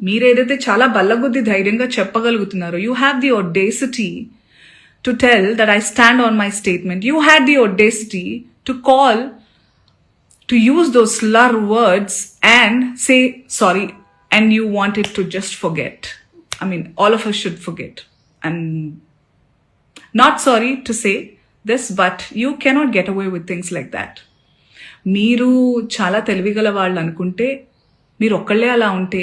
మీరేదైతే చాలా బల్లగుద్ది ధైర్యంగా చెప్పగలుగుతున్నారో you have the audacity to tell that I stand on my statement you have the audacity to call to use those lower words and say sorry and you want it to just forget I mean all of us should forget and not sorry to say this but you cannot get away with things like that మీరు చాలా తెలివిగల వాళ్ళు అనుకుంటే మీరు ఒక్కళ్ళే అలా ఉంటే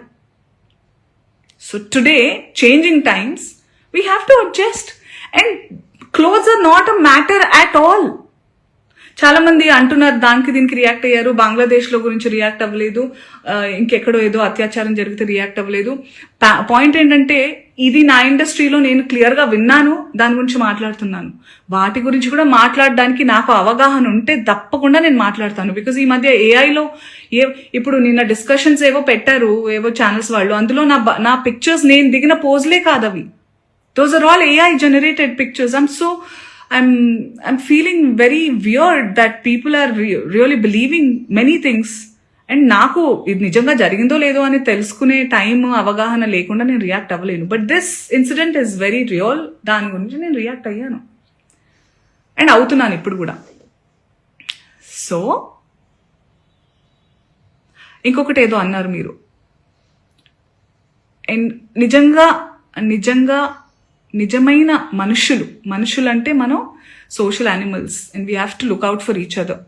So today, changing times, we have to adjust and clothes are not a matter at all. చాలా మంది అంటున్నారు దానికి దీనికి రియాక్ట్ అయ్యారు. బంగ్లాదేశ్లో గురించి రియాక్ట్ అవ్వలేదు. ఇంకెక్కడో ఏదో అత్యాచారం జరిగితే రియాక్ట్ అవ్వలేదు. పాయింట్ ఏంటంటే ఇది నా ఇండస్ట్రీలో నేను క్లియర్గా విన్నాను. దాని గురించి మాట్లాడుతున్నాను. వాటి గురించి కూడా మాట్లాడడానికి నాకు అవగాహన ఉంటే తప్పకుండా నేను మాట్లాడతాను. బికాజ్ ఈ మధ్య ఏఐలో ఏ ఇప్పుడు నిన్న డిస్కషన్స్ ఏవో పెట్టారు ఏవో ఛానల్స్ వాళ్ళు. అందులో నా నా పిక్చర్స్ నేను దిగిన పోజ్లే కాదు అవి those are all AI generated pictures I'm so I'm I'm feeling very weird that people are re- really believing many things. And నాకు ఇది నిజంగా జరిగిందో లేదో అని తెలుసుకునే టైం అవగాహన లేకుండా నేను react అవ్వలేను. But this incident is very real దాని గురించి నేను రియాక్ట్ అయ్యాను. అండ్ అవుతున్నాను ఇప్పుడు కూడా. సో ఇంకొకటి ఏదో అన్నారు మీరు. అండ్ నిజంగా నిజంగా నిజమైన మనుషులు. మనుషులు అంటే మనం social animals and we have to look out for each other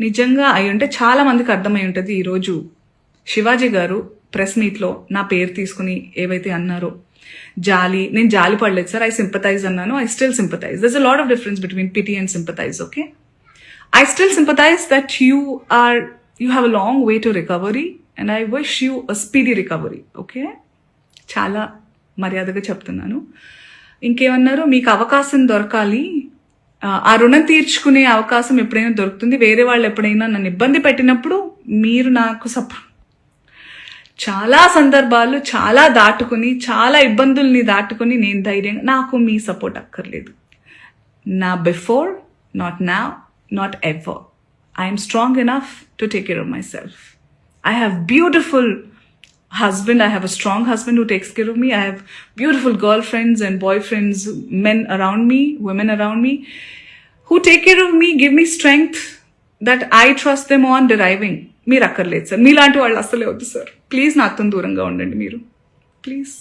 నిజంగా అయి ఉంటే చాలా మందికి అర్థమై ఉంటుంది ఈరోజు శివాజీ గారు ప్రెస్ మీట్లో నా పేరు తీసుకుని ఏవైతే అన్నారో జాలి నేను జాలి పడలేదు సార్ ఐ సింపతైజ్ అన్నాను I still sympathise there's a lot of difference between pity and sympathise okay I still sympathise that you are you have a long way to recovery and I wish you a speedy recovery okay చాలా మర్యాదగా చెప్తున్నాను. ఇంకేమన్నారు? మీకు అవకాశం దొరకాలి. ఆ, రుణం తీర్చుకునే అవకాశం ఎప్పుడైనా దొరుకుతుంది. వేరే వాళ్ళు ఎప్పుడైనా నన్ను ఇబ్బంది పెట్టినప్పుడు మీరు నాకు సప చాలా సందర్భాలు చాలా దాటుకుని చాలా ఇబ్బందుల్ని దాటుకుని నేను ధైర్యంగా నాకు మీ సపోర్ట్ అక్కర్లేదు. నా బిఫోర్ నాట్ నా not ever. I'm strong enough to take care of myself. I have beautiful husband i have a strong husband who takes care of me i have beautiful girlfriends and boyfriends men around me women around me who take care of me give me strength that i trust them on deriving మీరు అక్కర్లేదు sir మీలాంటి వాళ్ళు అస్సలే వద్దు sir please నాతో దూరంగా ఉండండి మీరు ప్లీజ్